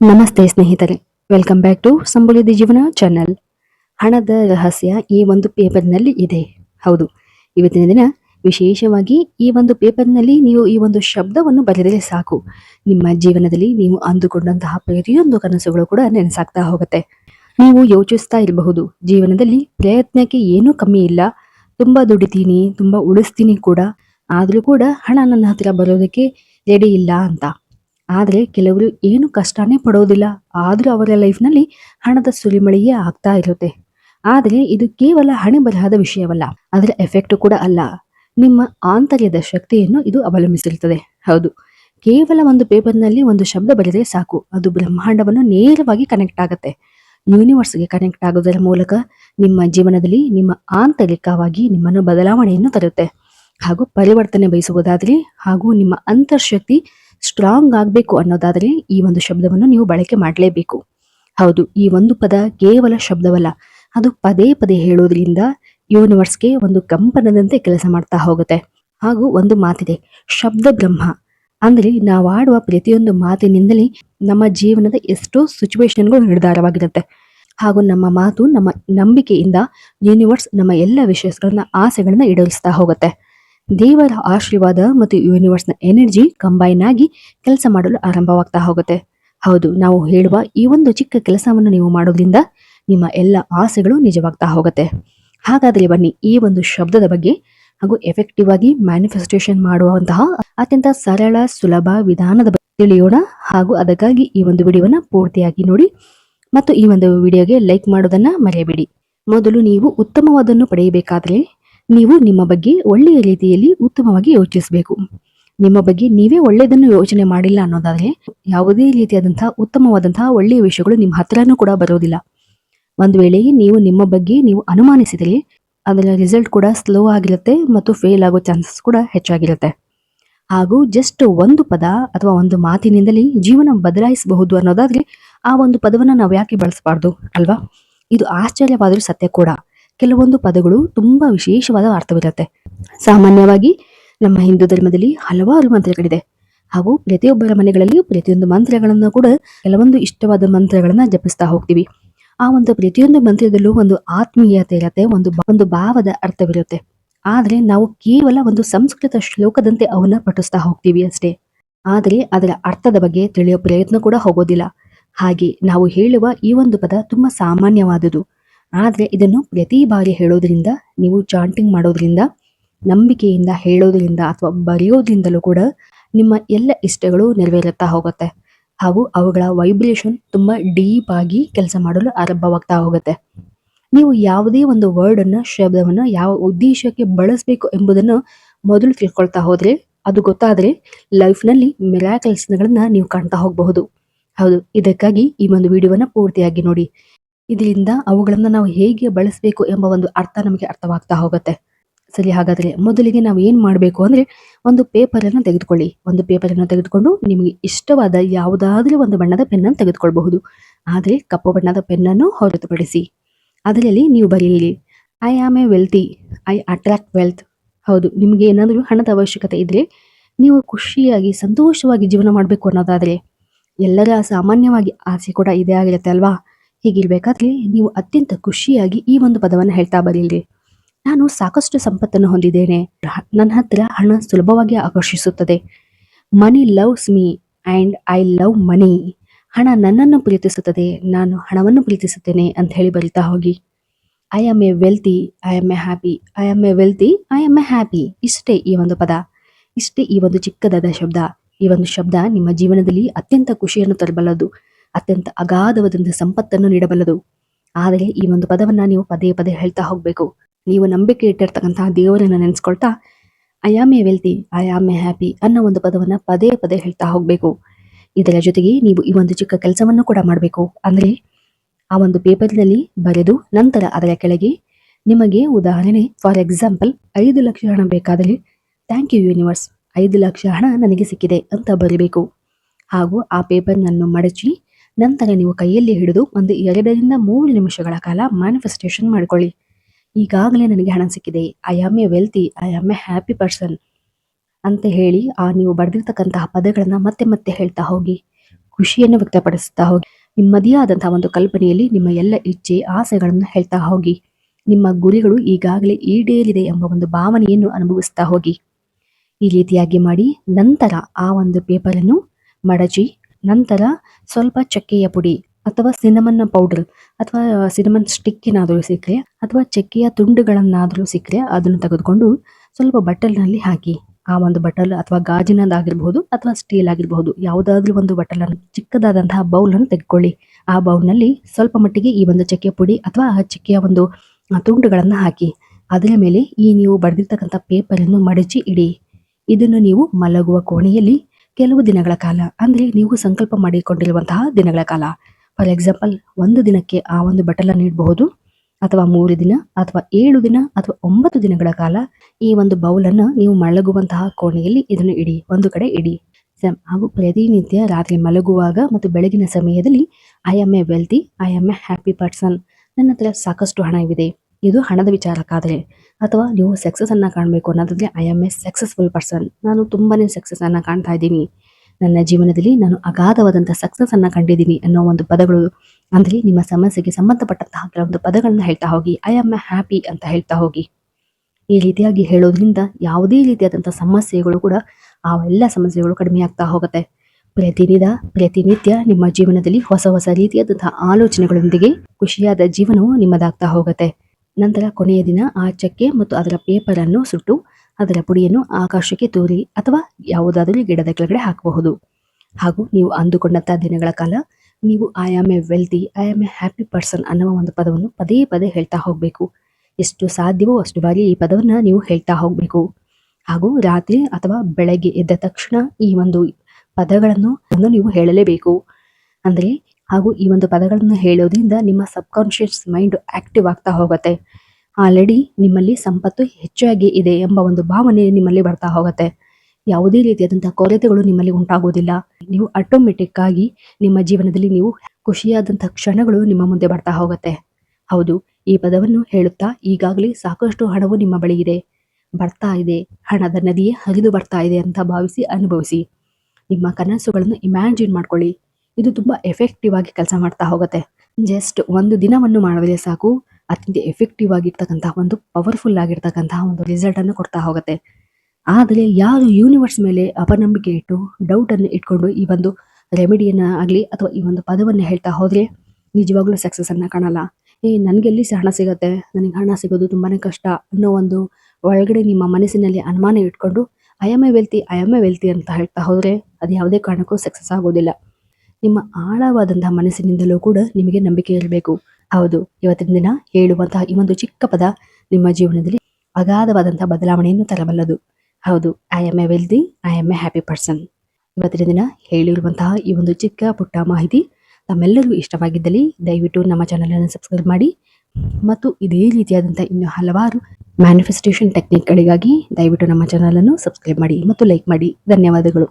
ನಮಸ್ತೆ ಸ್ನೇಹಿತರೆ. Welcome back to ಸಂಬುಳಿದ ಜೀವನ ಚಾನಲ್ ಹಣದ ರಹಸ್ಯ ಈ ಒಂದು ಪೇಪರ್ನಲ್ಲಿ ಇದೆ. ಹೌದು, ಇವತ್ತಿನ ದಿನ ವಿಶೇಷವಾಗಿ ಈ ಒಂದು ಪೇಪರ್ನಲ್ಲಿ ನೀವು ಈ ಒಂದು ಶಬ್ದವನ್ನು ಬರೆದರೆ ಸಾಕು. ನಿಮ್ಮ ಜೀವನದಲ್ಲಿ ನೀವು ಅಂದುಕೊಂಡಂತಹ ಪ್ರತಿಯೊಂದು ಕನಸುಗಳು ಕೂಡ ನೆನೆಸಾಗ್ತಾ ಹೋಗುತ್ತೆ. ನೀವು ಯೋಚಿಸ್ತಾ ಇರಬಹುದು, ಜೀವನದಲ್ಲಿ ಪ್ರಯತ್ನಕ್ಕೆ ಏನೂ ಕಮ್ಮಿ ಇಲ್ಲ. ತುಂಬಾ ದುಡಿತೀನಿ, ತುಂಬಾ ಉಳಿಸ್ತೀನಿ ಕೂಡ. ಆದರೂ ಕೂಡ ಹಣ ನನ್ನ ಹತ್ತಿರ ಬರೋದಕ್ಕೆ ರೆಡಿ ಇಲ್ಲ ಅಂತ. ಆದ್ರೆ ಕೆಲವರು ಏನು ಕಷ್ಟನೇ ಪಡೋದಿಲ್ಲ. ಆದರೂ ಅವರ ಲೈಫ್ನಲ್ಲಿ ಹಣದ ಸುರಿಮಳೆಯೇ ಆಗ್ತಾ ಇರುತ್ತೆ. ಆದರೆ ಇದು ಕೇವಲ ಹಣ ಬರಹದ ವಿಷಯವಲ್ಲ. ಅದರ ಎಫೆಕ್ಟ್ ಕೂಡ ಅಲ್ಲ. ನಿಮ್ಮ ಆಂತರ್ಯದ ಶಕ್ತಿಯನ್ನು ಇದು ಅವಲಂಬಿಸಿರುತ್ತದೆ. ಹೌದು. ಕೇವಲ ಒಂದು ಪೇಪರ್ನಲ್ಲಿ ಒಂದು ಶಬ್ದ ಬರೆದರೆ ಸಾಕು. ಅದು ಬ್ರಹ್ಮಾಂಡವನ್ನು ನೇರವಾಗಿ ಕನೆಕ್ಟ್ ಆಗುತ್ತೆ. ಯೂನಿವರ್ಸ್ಗೆ ಕನೆಕ್ಟ್ ಆಗೋದರ ಮೂಲಕ ನಿಮ್ಮ ಜೀವನದಲ್ಲಿ ನಿಮ್ಮ ಆಂತರಿಕವಾಗಿ ನಿಮ್ಮನ್ನು ಬದಲಾವಣೆಯನ್ನು ತರುತ್ತೆ. ಹಾಗೂ ಪರಿವರ್ತನೆ ಬಯಸುವುದಾದರೆ ಹಾಗೂ ನಿಮ್ಮ ಅಂತರ್ಶಕ್ತಿ ಸ್ಟ್ರಾಂಗ್ ಆಗಬೇಕು ಅನ್ನೋದಾದರೆ ಈ ಒಂದು ಶಬ್ದವನ್ನು ನೀವು ಬಳಕೆ ಮಾಡಲೇಬೇಕು. ಹೌದು, ಈ ಒಂದು ಪದ ಕೇವಲ ಶಬ್ದವಲ್ಲ, ಅದು ಪದೇ ಪದೇ ಹೇಳೋದ್ರಿಂದ ಯೂನಿವರ್ಸ್ಗೆ ಒಂದು ಕಂಪನದಂತೆ ಕೆಲಸ ಮಾಡ್ತಾ ಹೋಗುತ್ತೆ. ಹಾಗೂ ಒಂದು ಮಾತಿದೆ, ಶಬ್ದ ಬ್ರಹ್ಮ. ಅಂದ್ರೆ ನಾವಾಡುವ ಪ್ರತಿಯೊಂದು ಮಾತಿನಿಂದಲೇ ನಮ್ಮ ಜೀವನದ ಎಷ್ಟೋ ಸಿಚುವೇಶನ್ಗಳು ನಿರ್ಧಾರವಾಗಿರುತ್ತೆ. ಹಾಗೂ ನಮ್ಮ ಮಾತು ನಮ್ಮ ನಂಬಿಕೆಯಿಂದ ಯೂನಿವರ್ಸ್ ನಮ್ಮ ಎಲ್ಲ ವಿಷಯಗಳನ್ನ ಆಸೆಗಳನ್ನ ಈಡೇರಿಸ್ತಾ ಹೋಗುತ್ತೆ. ದೇವರ ಆಶೀರ್ವಾದ ಮತ್ತು ಯೂನಿವರ್ಸ್ನ ಎನರ್ಜಿ ಕಂಬೈನ್ ಆಗಿ ಕೆಲಸ ಮಾಡಲು ಆರಂಭವಾಗ್ತಾ ಹೋಗುತ್ತೆ. ಹೌದು, ನಾವು ಹೇಳುವ ಈ ಒಂದು ಚಿಕ್ಕ ಕೆಲಸವನ್ನು ನೀವು ಮಾಡೋದ್ರಿಂದ ನಿಮ್ಮ ಎಲ್ಲ ಆಸೆಗಳು ನಿಜವಾಗ್ತಾ ಹೋಗುತ್ತೆ. ಹಾಗಾದ್ರೆ ಬನ್ನಿ, ಈ ಒಂದು ಶಬ್ದದ ಬಗ್ಗೆ ಹಾಗೂ ಎಫೆಕ್ಟಿವ್ ಆಗಿ ಮ್ಯಾನಿಫೆಸ್ಟೇಷನ್ ಮಾಡುವಂತಹ ಅತ್ಯಂತ ಸರಳ, ಸುಲಭ ವಿಧಾನದ ಬಗ್ಗೆ ತಿಳಿಯೋಣ. ಹಾಗೂ ಅದಕ್ಕಾಗಿ ಈ ಒಂದು ವಿಡಿಯೋವನ್ನು ಪೂರ್ತಿಯಾಗಿ ನೋಡಿ ಮತ್ತು ಈ ಒಂದು ವಿಡಿಯೋಗೆ ಲೈಕ್ ಮಾಡೋದನ್ನ ಮರೆಯಬೇಡಿ. ಮೊದಲು ನೀವು ಉತ್ತಮವಾದನ್ನು ಪಡೆಯಬೇಕಾದ್ರೆ ನೀವು ನಿಮ್ಮ ಬಗ್ಗೆ ಒಳ್ಳೆಯ ರೀತಿಯಲ್ಲಿ ಉತ್ತಮವಾಗಿ ಯೋಚಿಸಬೇಕು. ನಿಮ್ಮ ಬಗ್ಗೆ ನೀವೇ ಒಳ್ಳೆಯದನ್ನು ಯೋಚನೆ ಮಾಡಿಲ್ಲ ಅನ್ನೋದಾದ್ರೆ ಯಾವುದೇ ರೀತಿಯಾದಂತಹ ಉತ್ತಮವಾದಂತಹ ಒಳ್ಳೆಯ ವಿಷಯಗಳು ನಿಮ್ಮ ಹತ್ರನೂ ಕೂಡ ಬರೋದಿಲ್ಲ. ಒಂದು ವೇಳೆ ನೀವು ನಿಮ್ಮ ಬಗ್ಗೆ ನೀವು ಅನುಮಾನಿಸಿದರೆ ಅದರ ರಿಸಲ್ಟ್ ಕೂಡ ಸ್ಲೋ ಆಗಿರುತ್ತೆ ಮತ್ತು ಫೇಲ್ ಆಗೋ ಚಾನ್ಸಸ್ ಕೂಡ ಹೆಚ್ಚಾಗಿರುತ್ತೆ. ಹಾಗೂ ಜಸ್ಟ್ ಒಂದು ಪದ ಅಥವಾ ಒಂದು ಮಾತಿನಿಂದಲೇ ಜೀವನ ಬದಲಾಯಿಸಬಹುದು ಅನ್ನೋದಾದ್ರೆ ಆ ಒಂದು ಪದವನ್ನು ನಾವು ಯಾಕೆ ಬಳಸಬಾರ್ದು ಅಲ್ವಾ? ಇದು ಆಶ್ಚರ್ಯವಾದರೂ ಸತ್ಯ ಕೂಡ. ಕೆಲವೊಂದು ಪದಗಳು ತುಂಬಾ ವಿಶೇಷವಾದ ಅರ್ಥವಿರುತ್ತೆ. ಸಾಮಾನ್ಯವಾಗಿ ನಮ್ಮ ಹಿಂದೂ ಧರ್ಮದಲ್ಲಿ ಹಲವಾರು ಮಂತ್ರಗಳಿದೆ. ಹಾಗೂ ಪ್ರತಿಯೊಬ್ಬರ ಮನೆಗಳಲ್ಲಿ ಪ್ರತಿಯೊಂದು ಮಂತ್ರಗಳನ್ನು ಕೂಡ ಕೆಲವೊಂದು ಇಷ್ಟವಾದ ಮಂತ್ರಗಳನ್ನ ಜಪಿಸ್ತಾ ಹೋಗ್ತೀವಿ. ಆ ಒಂದು ಪ್ರತಿಯೊಂದು ಮಂತ್ರದಲ್ಲೂ ಒಂದು ಆತ್ಮೀಯತೆ ಇರುತ್ತೆ, ಒಂದು ಒಂದು ಭಾವದ ಅರ್ಥವಿರುತ್ತೆ. ಆದರೆ ನಾವು ಕೇವಲ ಒಂದು ಸಂಸ್ಕೃತ ಶ್ಲೋಕದಂತೆ ಅವನ್ನ ಪಠಿಸ್ತಾ ಹೋಗ್ತೀವಿ ಅಷ್ಟೇ. ಆದರೆ ಅದರ ಅರ್ಥದ ಬಗ್ಗೆ ತಿಳಿಯೋ ಪ್ರಯತ್ನ ಕೂಡ ಹೋಗೋದಿಲ್ಲ. ಹಾಗೆ ನಾವು ಹೇಳುವ ಈ ಒಂದು ಪದ ತುಂಬಾ ಸಾಮಾನ್ಯವಾದುದು ಆದ್ರೆ ಇದನ್ನು ಪ್ರತಿ ಬಾರಿ ಹೇಳೋದ್ರಿಂದ, ನೀವು ಚಾಂಟಿಂಗ್ ಮಾಡೋದ್ರಿಂದ, ನಂಬಿಕೆಯಿಂದ ಹೇಳೋದ್ರಿಂದ ಅಥವಾ ಬರೆಯೋದ್ರಿಂದಲೂ ಕೂಡ ನಿಮ್ಮ ಎಲ್ಲ ಇಷ್ಟಗಳು ನೆರವೇರುತ್ತಾ ಹೋಗುತ್ತೆ. ಹಾಗೂ ಅವುಗಳ ವೈಬ್ರೇಷನ್ ತುಂಬಾ ಡೀಪ್ ಆಗಿ ಕೆಲಸ ಮಾಡಲು ಆರಂಭವಾಗ್ತಾ ಹೋಗುತ್ತೆ. ನೀವು ಯಾವುದೇ ಒಂದು ವರ್ಡ್ ಶಬ್ದವನ್ನು ಯಾವ ಉದ್ದೇಶಕ್ಕೆ ಬಳಸಬೇಕು ಎಂಬುದನ್ನು ಮೊದಲು ತಿಳ್ಕೊಳ್ತಾ ಹೋದರೆ, ಅದು ಗೊತ್ತಾದ್ರೆ ಲೈಫ್ನಲ್ಲಿ ನಲ್ಲಿ ಮಿರಾಕಲ್ಸ್ ಗಳನ್ನ ನೀವು ಕಾಣ್ತಾ ಹೋಗಬಹುದು. ಹೌದು, ಇದಕ್ಕಾಗಿ ಈ ಒಂದು ವಿಡಿಯೋವನ್ನು ಪೂರ್ತಿಯಾಗಿ ನೋಡಿ. ಇದರಿಂದ ಅವುಗಳನ್ನು ನಾವು ಹೇಗೆ ಬಳಸಬೇಕು ಎಂಬ ಒಂದು ಅರ್ಥ ನಮಗೆ ಅರ್ಥವಾಗ್ತಾ ಹೋಗುತ್ತೆ. ಸರಿ, ಹಾಗಾದ್ರೆ ಮೊದಲಿಗೆ ನಾವು ಏನ್ ಮಾಡಬೇಕು ಅಂದ್ರೆ ಒಂದು ಪೇಪರನ್ನು ತೆಗೆದುಕೊಳ್ಳಿ. ಒಂದು ಪೇಪರ್ ಅನ್ನು ತೆಗೆದುಕೊಂಡು ನಿಮಗೆ ಇಷ್ಟವಾದ ಯಾವುದಾದ್ರೂ ಒಂದು ಬಣ್ಣದ ಪೆನ್ನನ್ನು ತೆಗೆದುಕೊಳ್ಬಹುದು ಆದರೆ ಕಪ್ಪು ಬಣ್ಣದ ಪೆನ್ನನ್ನು ಹೊರತುಪಡಿಸಿ. ಅದರಲ್ಲಿ ನೀವು ಬರೆಯಿರಿ I am a wealthy I attract wealth ಹೌದು, ನಿಮಗೆ ಏನಾದರೂ ಹಣದ ಅವಶ್ಯಕತೆ ಇದ್ರೆ ನೀವು ಖುಷಿಯಾಗಿ, ಸಂತೋಷವಾಗಿ ಜೀವನ ಮಾಡಬೇಕು ಅನ್ನೋದಾದರೆ ಎಲ್ಲರ ಸಾಮಾನ್ಯವಾಗಿ ಆಸೆ ಕೂಡ ಇದೇ ಆಗಿರುತ್ತೆ ಅಲ್ವಾ? ಹೀಗಿರ್ಬೇಕಾದ್ರೆ ನೀವು ಅತ್ಯಂತ ಖುಷಿಯಾಗಿ ಈ ಒಂದು ಪದವನ್ನು ಹೇಳ್ತಾ ಬರೀಲ್ರಿ ನಾನು ಸಾಕಷ್ಟು ಸಂಪತ್ತನ್ನು ಹೊಂದಿದ್ದೇನೆ. ನನ್ನ ಹತ್ರ ಹಣ ಸುಲಭವಾಗಿ ಆಕರ್ಷಿಸುತ್ತದೆ. Money loves me and I love money. ಹಣ ನನ್ನನ್ನು ಪ್ರೀತಿಸುತ್ತದೆ. ನಾನು ಹಣವನ್ನು ಪ್ರೀತಿಸುತ್ತೇನೆ ಅಂತ ಹೇಳಿ ಬರಿತಾ ಹೋಗಿ. I am a wealthy I am a happy I am a wealthy I am a happy ಇಷ್ಟೇ ಈ ಒಂದು ಪದ. ಇಷ್ಟೇ ಈ ಒಂದು ಚಿಕ್ಕದಾದ ಶಬ್ದ. ಈ ಒಂದು ಶಬ್ದ ನಿಮ್ಮ ಜೀವನದಲ್ಲಿ ಅತ್ಯಂತ ಖುಷಿಯನ್ನು ತರಬಲ್ಲದು. ಅತ್ಯಂತ ಅಗಾಧವಾದಂತಹ ಸಂಪತ್ತನ್ನು ನೀಡಬಲ್ಲದು. ಆದರೆ ಈ ಒಂದು ಪದವನ್ನ ನೀವು ಪದೇ ಪದೇ ಹೇಳ್ತಾ ಹೋಗ್ಬೇಕು. ನೀವು ನಂಬಿಕೆ ಇಟ್ಟಿರ್ತಕ್ಕಂತಹ ದೇವರನ್ನ ನೆನೆಸ್ಕೊಳ್ತಾ I am a wealthy I am a happy ಅನ್ನೋ ಒಂದು ಪದವನ್ನ ಪದೇ ಪದೇ ಹೇಳ್ತಾ ಹೋಗ್ಬೇಕು. ಇದರ ಜೊತೆಗೆ ನೀವು ಈ ಒಂದು ಚಿಕ್ಕ ಕೆಲಸವನ್ನು ಕೂಡ ಮಾಡಬೇಕು. ಅಂದ್ರೆ ಆ ಒಂದು ಪೇಪರ್ನಲ್ಲಿ ಬರೆದು ನಂತರ ಅದರ ಕೆಳಗೆ ನಿಮಗೆ ಉದಾಹರಣೆ ಫಾರ್ ಎಕ್ಸಾಂಪಲ್ ಐದು ಲಕ್ಷ ಹಣ ಬೇಕಾದರೆ ಥ್ಯಾಂಕ್ ಯು ಯೂನಿವರ್ಸ್ ಐದು ಲಕ್ಷ ಹಣ ನನಗೆ ಸಿಕ್ಕಿದೆ ಅಂತ ಬರೀಬೇಕು. ಹಾಗೂ ಆ ಪೇಪರ್ನನ್ನು ಮಡಚಿ ನಂತರ ನೀವು ಕೈಯಲ್ಲಿ ಹಿಡಿದು ಒಂದು ಎರಡರಿಂದ ಮೂರು ನಿಮಿಷಗಳ ಕಾಲ ಮ್ಯಾನಿಫೆಸ್ಟೇಷನ್ ಮಾಡಿಕೊಳ್ಳಿ. ಈಗಾಗಲೇ ನನಗೆ ಹಣ ಸಿಕ್ಕಿದೆ. I am a wealthy I am a happy person ಅಂತ ಹೇಳಿ ಆ ನೀವು ಬರೆದಿರ್ತಕ್ಕಂತಹ ಪದಗಳನ್ನ ಮತ್ತೆ ಮತ್ತೆ ಹೇಳ್ತಾ ಹೋಗಿ, ಖುಷಿಯನ್ನು ವ್ಯಕ್ತಪಡಿಸುತ್ತಾ ಹೋಗಿ ನಿಮ್ಮದೇ ಆದಂತಹ ಒಂದು ಕಲ್ಪನೆಯಲ್ಲಿ ನಿಮ್ಮ ಎಲ್ಲ ಇಚ್ಛೆ, ಆಸೆಗಳನ್ನು ಹೇಳ್ತಾ ಹೋಗಿ, ನಿಮ್ಮ ಗುರಿಗಳು ಈಗಾಗಲೇ ಈಡೇರಿದೆ ಎಂಬ ಒಂದು ಭಾವನೆಯನ್ನು ಅನುಭವಿಸ್ತಾ ಹೋಗಿ. ಈ ರೀತಿಯಾಗಿ ಮಾಡಿ ನಂತರ ಆ ಒಂದು ಪೇಪರನ್ನು ಮಡಚಿ ನಂತರ ಸ್ವಲ್ಪ ಚಕ್ಕೆಯ ಪುಡಿ ಅಥವಾ ಸಿನಮನ್ ಪೌಡರ್ ಅಥವಾ ಸಿನಮನ್ ಸ್ಟಿಕ್ ಏನಾದರೂ ಸಿಕ್ಕರೆ ಅಥವಾ ಚಕ್ಕೆಯ ತುಂಡುಗಳನ್ನಾದರೂ ಸಿಕ್ಕರೆ ಅದನ್ನು ತೆಗೆದುಕೊಂಡು ಸ್ವಲ್ಪ ಬಟ್ಟಲಿನಲ್ಲಿ ಹಾಕಿ. ಆ ಒಂದು ಬಟಲ್ ಅಥವಾ ಗಾಜಿನದಾಗಿರಬಹುದು ಅಥವಾ ಸ್ಟೀಲ್ ಆಗಿರಬಹುದು, ಯಾವುದಾದ್ರೂ ಒಂದು ಬಟಲ್ ಅನ್ನು ಚಿಕ್ಕದಾದಂತಹ ಬೌಲ್ ಅನ್ನು ತೆಗೆದುಕೊಳ್ಳಿ. ಆ ಬೌಲ್ನಲ್ಲಿ ಸ್ವಲ್ಪ ಮಟ್ಟಿಗೆ ಈ ಒಂದು ಚಕ್ಕೆ ಪುಡಿ ಅಥವಾ ಆ ಚಕ್ಕೆಯ ಒಂದು ತುಂಡುಗಳನ್ನು ಹಾಕಿ. ಅದರ ಮೇಲೆ ಈ ನೀವು ಬರೆದಿರ್ತಕ್ಕಂಥ ಪೇಪರ್ ಅನ್ನು ಮಡಚಿ ಇಡಿ. ಇದನ್ನು ನೀವು ಮಲಗುವ ಕೋಣೆಯಲ್ಲಿ ಕೆಲವು ದಿನಗಳ ಕಾಲ, ಅಂದ್ರೆ ನೀವು ಸಂಕಲ್ಪ ಮಾಡಿಕೊಂಡಿರುವಂತಹ ದಿನಗಳ ಕಾಲ. ಫಾರ್ ಎಕ್ಸಾಂಪಲ್ ಒಂದು ದಿನಕ್ಕೆ ಆ ಒಂದು ಬಟಲ ನೀಡಬಹುದು, ಅಥವಾ ಮೂರು ದಿನ, ಅಥವಾ ಏಳು ದಿನ, ಅಥವಾ ಒಂಬತ್ತು ದಿನಗಳ ಕಾಲ ಈ ಒಂದು ಬೌಲನ್ನು ನೀವು ಮಲಗುವಂತಹ ಕೋಣೆಯಲ್ಲಿ ಇದನ್ನು ಇಡಿ, ಒಂದು ಕಡೆ ಇಡಿ. ಹಾಗೂ ಪ್ರತಿನಿತ್ಯ ರಾತ್ರಿ ಮಲಗುವಾಗ ಮತ್ತು ಬೆಳಗಿನ ಸಮಯದಲ್ಲಿ I am a wealthy I am a happy person ನನ್ನ ಹತ್ರ ಸಾಕಷ್ಟು ಹಣವಿದೆ. ಇದು ಹಣದ ವಿಚಾರಕ್ಕಾದರೆ ಅಥವಾ ನೀವು ಸಕ್ಸಸ್ ಅನ್ನ ಕಾಣಬೇಕು ಅನ್ನೋದಾದರೆ I am a successful person ನಾನು ತುಂಬಾ ಸಕ್ಸಸ್ ಅನ್ನ ಕಾಣ್ತಾ ಇದ್ದೀನಿ. ನನ್ನ ಜೀವನದಲ್ಲಿ ನಾನು ಅಗಾಧವಾದಂಥ ಸಕ್ಸಸ್ ಅನ್ನ ಕಂಡಿದ್ದೀನಿ ಅನ್ನೋ ಒಂದು ಪದಗಳು ಅಂದರೆ ನಿಮ್ಮ ಸಮಸ್ಯೆಗೆ ಸಂಬಂಧಪಟ್ಟಂತಹ ಕೆಲವೊಂದು ಪದಗಳನ್ನ ಹೇಳ್ತಾ ಹೋಗಿ ಐ ಆಮ್ ಎ ಹ್ಯಾಪಿ ಅಂತ ಹೇಳ್ತಾ ಹೋಗಿ. ಈ ರೀತಿಯಾಗಿ ಹೇಳೋದ್ರಿಂದ ಯಾವುದೇ ರೀತಿಯಾದಂಥ ಸಮಸ್ಯೆಗಳು ಕೂಡ ಆ ಎಲ್ಲ ಸಮಸ್ಯೆಗಳು ಕಡಿಮೆ ಆಗ್ತಾ ಹೋಗುತ್ತೆ. ಪ್ರತಿನಿಧ ಪ್ರತಿನಿತ್ಯ ನಿಮ್ಮ ಜೀವನದಲ್ಲಿ ಹೊಸ ಹೊಸ ರೀತಿಯಾದಂತಹ ಆಲೋಚನೆಗಳೊಂದಿಗೆ ಖುಷಿಯಾದ ಜೀವನವು ನಿಮ್ಮದಾಗ್ತಾ ಹೋಗುತ್ತೆ. ನಂತರ ಕೊನೆಯ ದಿನ ಆ ಚಕ್ಕೆ ಮತ್ತು ಅದರ ಪೇಪರನ್ನು ಸುಟ್ಟು ಅದರ ಪುಡಿಯನ್ನು ಆಕಾಶಕ್ಕೆ ತೂರಿ ಅಥವಾ ಯಾವುದಾದರೂ ಗಿಡದ ಕೆಳಗಡೆ ಹಾಕಬಹುದು. ಹಾಗೂ ನೀವು ಅಂದುಕೊಂಡಂಥ ದಿನಗಳ ಕಾಲ ನೀವು I am a wealthy I am a happy person ಅನ್ನುವ ಒಂದು ಪದವನ್ನು ಪದೇ ಪದೇ ಹೇಳ್ತಾ ಹೋಗಬೇಕು. ಎಷ್ಟು ಸಾಧ್ಯವೋ ಅಷ್ಟು ಬಾರಿ ಈ ಪದವನ್ನು ನೀವು ಹೇಳ್ತಾ ಹೋಗಬೇಕು. ಹಾಗೂ ರಾತ್ರಿ ಅಥವಾ ಬೆಳಗ್ಗೆ ಎದ್ದ ತಕ್ಷಣ ಈ ಒಂದು ಪದಗಳನ್ನು ನೀವು ಹೇಳಲೇಬೇಕು. ಅಂದ್ರೆ ಹಾಗೂ ಈ ಒಂದು ಪದಗಳನ್ನು ಹೇಳೋದ್ರಿಂದ ನಿಮ್ಮ ಸಬ್ ಕಾನ್ಶಿಯಸ್ ಮೈಂಡ್ ಆಕ್ಟಿವ್ ಆಗ್ತಾ ಹೋಗುತ್ತೆ. ಆಲ್ರೆಡಿ ನಿಮ್ಮಲ್ಲಿ ಸಂಪತ್ತು ಹೆಚ್ಚಾಗಿ ಇದೆ ಎಂಬ ಒಂದು ಭಾವನೆ ನಿಮ್ಮಲ್ಲಿ ಬರ್ತಾ ಹೋಗುತ್ತೆ. ಯಾವುದೇ ರೀತಿಯಾದಂತಹ ಕೊರತೆಗಳು ನಿಮ್ಮಲ್ಲಿ ಉಂಟಾಗುವುದಿಲ್ಲ. ನೀವು ಆಟೋಮೆಟಿಕ್ ಆಗಿ ನಿಮ್ಮ ಜೀವನದಲ್ಲಿ ನೀವು ಖುಷಿಯಾದಂತಹ ಕ್ಷಣಗಳು ನಿಮ್ಮ ಮುಂದೆ ಬರ್ತಾ ಹೋಗುತ್ತೆ. ಹೌದು, ಈ ಪದವನ್ನು ಹೇಳುತ್ತಾ ಈಗಾಗಲೇ ಸಾಕಷ್ಟು ಹಣವು ನಿಮ್ಮ ಬಳಿ ಇದೆ. ಬರ್ತಾ ಇದೆ, ಹಣದ ನದಿಯೇ ಹರಿದು ಬರ್ತಾ ಇದೆ ಅಂತ ಭಾವಿಸಿ ಅನುಭವಿಸಿ. ನಿಮ್ಮ ಕನಸುಗಳನ್ನು ಇಮ್ಯಾಜಿನ್ ಮಾಡ್ಕೊಳ್ಳಿ. ಇದು ತುಂಬಾ ಎಫೆಕ್ಟಿವ್ ಆಗಿ ಕೆಲಸ ಮಾಡ್ತಾ ಹೋಗುತ್ತೆ. ಜಸ್ಟ್ ಒಂದು ದಿನವನ್ನು ಮಾಡಿದ್ರೆ ಸಾಕು. ಅತ್ಯಂತ ಎಫೆಕ್ಟಿವ್ ಆಗಿರ್ತಕ್ಕಂತಹ ಒಂದು ಪವರ್ಫುಲ್ ಆಗಿರ್ತಕ್ಕಂತಹ ಒಂದು ರಿಸಲ್ಟ್ ಅನ್ನು ಕೊಡ್ತಾ ಹೋಗುತ್ತೆ. ಆದರೆ ಯಾರು ಯೂನಿವರ್ಸ್ ಮೇಲೆ ಅಪನಂಬಿಕೆ ಇಟ್ಟು ಡೌಟ್ ಅನ್ನು ಇಟ್ಕೊಂಡು ಈ ಒಂದು ರೆಮಿಡಿಯನ್ನ ಆಗಲಿ ಅಥವಾ ಈ ಒಂದು ಪದವನ್ನು ಹೇಳ್ತಾ ಹೋದ್ರೆ ನಿಜವಾಗ್ಲೂ ಸಕ್ಸಸ್ ಅನ್ನ ಕಾಣಲ್ಲ. ಏ ನನಗೆಲ್ಲಿ ಹಣ ಸಿಗತ್ತೆ? ನನಗೆ ಹಣ ಸಿಗೋದು ತುಂಬಾನೇ ಕಷ್ಟ ಅನ್ನೋ ಒಂದು ಒಳಗಡೆ ನಿಮ್ಮ ಮನಸ್ಸಿನಲ್ಲಿ ಅನುಮಾನ ಇಟ್ಕೊಂಡು I am a wealthy I am a wealthy ಅಂತ ಹೇಳ್ತಾ ಹೋದ್ರೆ ಅದು ಯಾವುದೇ ಕಾರಣಕ್ಕೂ ಸಕ್ಸಸ್ ಆಗೋದಿಲ್ಲ. ನಿಮ್ಮ ಆಳವಾದಂತಹ ಮನಸ್ಸಿನಿಂದಲೂ ಕೂಡ ನಿಮಗೆ ನಂಬಿಕೆ ಇರಬೇಕು. ಹೌದು, ಇವತ್ತಿನ ದಿನ ಹೇಳುವಂತಹ ಈ ಒಂದು ಚಿಕ್ಕ ಪದ ನಿಮ್ಮ ಜೀವನದಲ್ಲಿ ಅಗಾಧವಾದಂತಹ ಬದಲಾವಣೆಯನ್ನು ತರಬಲ್ಲದು. ಹೌದು I am a wealthy I am a happy person ಇವತ್ತಿನ ದಿನ ಹೇಳಿರುವಂತಹ ಈ ಒಂದು ಚಿಕ್ಕ ಪುಟ್ಟ ಮಾಹಿತಿ ತಮ್ಮೆಲ್ಲರಿಗೂ ಇಷ್ಟವಾಗಿದ್ದಲ್ಲಿ ದಯವಿಟ್ಟು ನಮ್ಮ ಚಾನಲ್ ಅನ್ನು ಸಬ್ಸ್ಕ್ರೈಬ್ ಮಾಡಿ ಮತ್ತು ಇದೇ ರೀತಿಯಾದಂತಹ ಇನ್ನು ಹಲವಾರು ಮ್ಯಾನಿಫೆಸ್ಟೇಷನ್ ಟೆಕ್ನಿಕ್ಗಳಿಗಾಗಿ ದಯವಿಟ್ಟು ನಮ್ಮ ಚಾನಲ್ ಅನ್ನು ಸಬ್ಸ್ಕ್ರೈಬ್ ಮಾಡಿ ಮತ್ತು ಲೈಕ್ ಮಾಡಿ. ಧನ್ಯವಾದಗಳು.